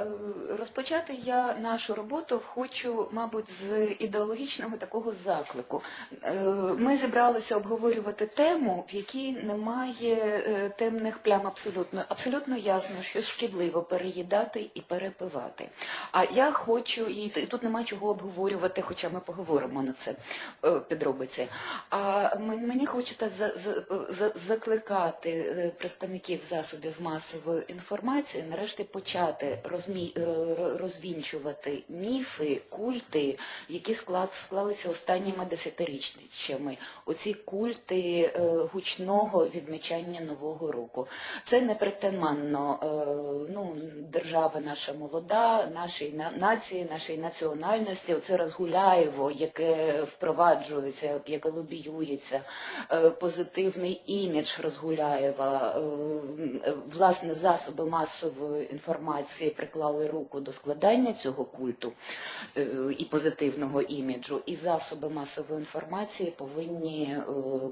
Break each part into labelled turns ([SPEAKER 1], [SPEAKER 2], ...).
[SPEAKER 1] Е, Розпочати я нашу роботу хочу, мабуть, з ідеологічного такого заклику. Е, Ми зібралися обговорювати тему, в якій немає е, темних плям абсолютно. Абсолютно ясно, що шкідливо переїдати і перепивати. А я хочу, і тут немає чого обговорювати, хоча ми поговоримо на це підробиці. А мені за, закликати представників засобів масової інформації нарешті почати розмі, р- розвінчувати міфи, культи, які склад, склалися останніми десятиріччями. Оці культи е, гучного відмічання нового року. Це непритаманно е, ну, держава наша молода, нашій на- нації, нашій національності. Оце розгуляєво, яке впроваджується, яке лобіюється, е, позитивний імідж Розгуляєва, е, власне, засоби масової інформації приклали руку до складання цього культу е, і позитивного іміджу, і засоби масової інформації повинні е,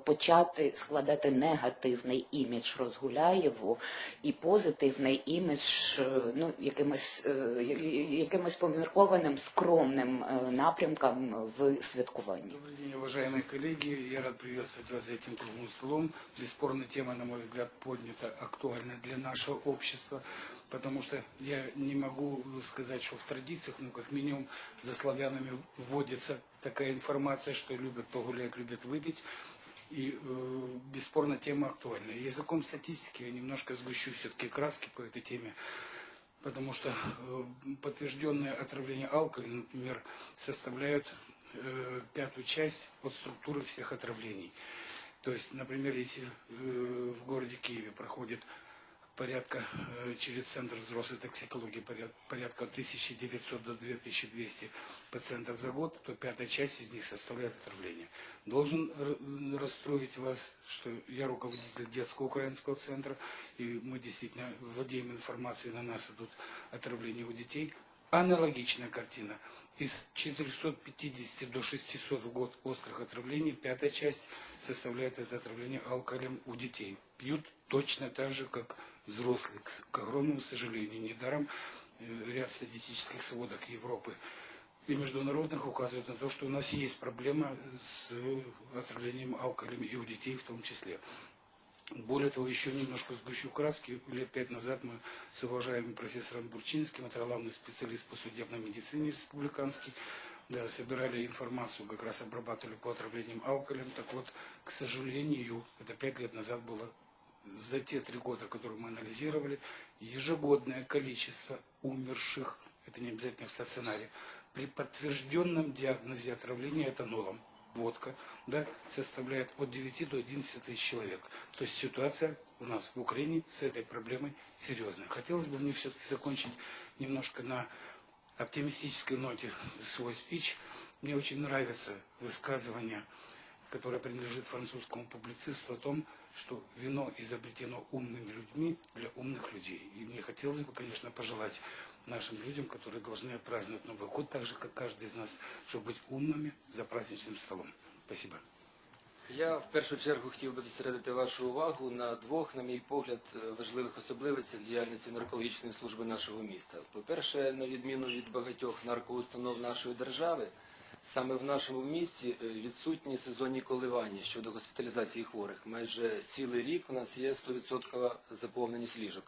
[SPEAKER 1] почати складати негативний імідж Розгуляєву і позитивний імідж е, ну, якимось, е, я- я- якимось поміркованим, скромним е, напрямкам в святкуванні.
[SPEAKER 2] Добрый день, уважаемые коллеги. Я рад приветствовать вас за этим круглым столом. Бесспорно, тема, на мой взгляд, поднята актуальна для нашего общества, Потому что я не могу сказать, что в традициях, ну, как минимум, за славянами вводится такая информация, что любят погулять, любят выпить. И э, бесспорно тема актуальна. Языком статистики я немножко сгущу все-таки краски по этой теме. Потому что э, подтвержденное отравление алкоголем, например, составляют э, пятую часть от структуры всех отравлений. То есть, например, если э, в городе Киеве проходит порядка э, через Центр взрослой токсикологии порядка от 1900 до 2200 пациентов за год, то пятая часть из них составляет отравление. Должен расстроить вас, что я руководитель детского украинского центра, и мы действительно владеем информацией, на нас идут отравления у детей. Аналогичная картина. Из 450 до 600 в год острых отравлений, пятая часть составляет это отравление алкоголем у детей. Пьют точно так же, как взрослые, к, к огромному сожалению. Недаром э, ряд статистических сводок Европы и международных указывают на то, что у нас есть проблема с отравлением алкоголем и у детей в том числе. Более того, еще немножко сгущу краски. Лет пять назад мы с уважаемым профессором Бурчинским, это главный специалист по судебной медицине республиканский, да, собирали информацию, как раз обрабатывали по отравлениям алкоголем. Так вот, к сожалению, это пять лет назад было, за те три года, которые мы анализировали, ежегодное количество умерших, это не обязательно в стационаре, при подтвержденном диагнозе отравления этанолом, водка, да, составляет от 9 до 11 тысяч человек. То есть ситуация у нас в Украине с этой проблемой серьезная. Хотелось бы мне все-таки закончить немножко на оптимистической ноте свой спич. Мне очень нравится высказывание, которое принадлежит французскому публицисту о том, что вино изобретено умными людьми для умных людей. И мне хотелось бы, конечно, пожелать нашим людям, которые должны праздновать Новый год, так же, как каждый из нас, чтобы быть умными за праздничным столом. Спасибо.
[SPEAKER 3] Я в першу чергу хотів би зосередити вашу увагу на двох, на мій погляд, е, важливих особливостях діяльності наркологічної служби нашого міста. По-перше, на відміну від багатьох наркоустанов нашої держави, Саме в нашому місті е, відсутні сезонні коливання щодо госпіталізації хворих. Майже цілий рік у нас є 100% заповненість ліжок.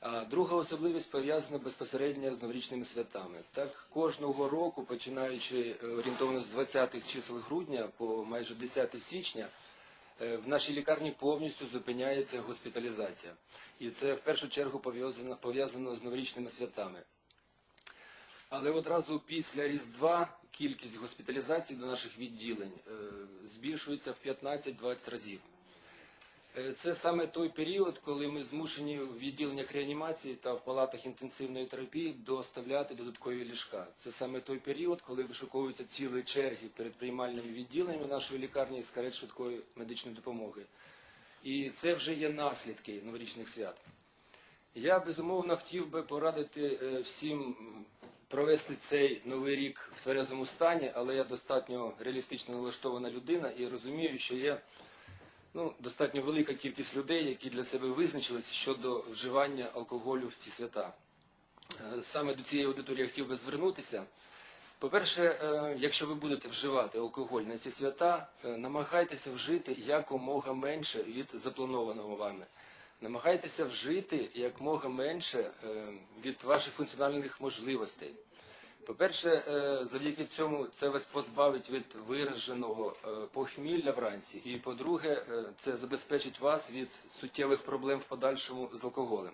[SPEAKER 3] А друга особливість пов'язана безпосередньо з новорічними святами. Так, кожного року, починаючи е, орієнтовно з 20-х чисел грудня по майже 10 січня, е, в нашій лікарні повністю зупиняється госпіталізація. І це в першу чергу пов'язано, пов'язано з новорічними святами. Але одразу після Різдва кількість госпіталізацій до наших відділень е, збільшується в 15-20 разів. Е, Це саме той період, коли ми змушені в відділеннях реанімації та в палатах інтенсивної терапії доставляти додаткові ліжка. Це саме той період, коли вишуковуються цілі черги перед приймальними відділеннями нашої лікарні з карет швидкої медичної допомоги. І це вже є наслідки новорічних свят. Я безумовно хотів би порадити е, всім провести цей новий рік в тверезому стані, але я достатньо реалістично налаштована людина і розумію, що є ну, достатньо велика кількість людей, які для себе визначилися щодо вживання алкоголю в ці свята. Е, Саме до цієї аудиторії я хотів би звернутися. По-перше, е, якщо ви будете вживати алкоголь на ці свята, е, намагайтеся вжити якомога менше від запланованого вами. Намагайтеся вжити якомога менше е, від ваших функціональних можливостей. По-перше, е, завдяки цьому це вас позбавить від вираженого е, похмілля вранці. І по-друге, це забезпечить вас від суттєвих проблем в подальшому з алкоголем.